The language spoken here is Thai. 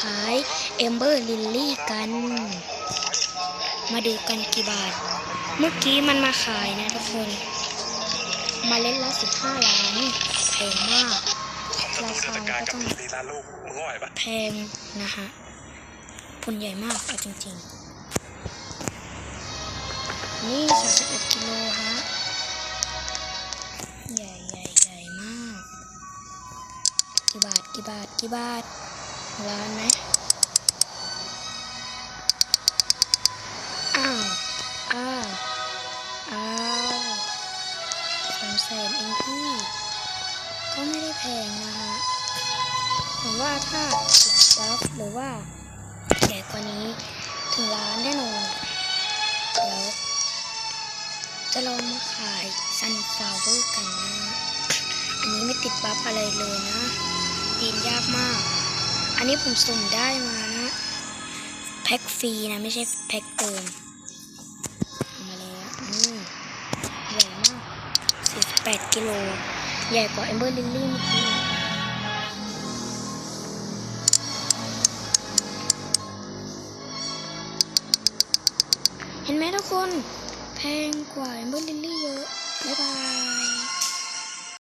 ขายเอมเบอร์ลิลลี่กัน มาดูกันกี่บาท เมื่อกี้มันมาขายนะทุกคนมาเล่นละสิบห้าล้านแพงมากราคาการก็กับต้องตีล้าลูกแพงนะฮะผลใหญ่มากเอาจริง ๆ นี่31กิโลฮะใหญ่ใหญ่ใหญ่มาก กี่บาทกี่บาทกี่บาท ล้านไหมอ้าวอ้าวอ้าวสามแสนเองพี่ ก็ไม่ได้แพงนะฮะผมว่าถ้าติดบัฟหรือว่าใหญ่กว่านี้ถึงล้านแน่นอนเดี๋ยวจะลองมาขายซันฟลาวเวอร์กันนะ อันนี้ไม่ติดบัฟอะไรเลยนะปีนยากมาก อันนี้ผมสุ่มได้มานะ แพ็คฟรีนะ ไม่ใช่แพ็คเติมอามาแล้วนี่ใหญ่มาก48กิโล ใหญ่กว่าเอมเบอร์ลิลลี่เมื่อกี้เห็นไหมทุกคน แพงกว่าเอมเบอร์ลิลลี่เยอะ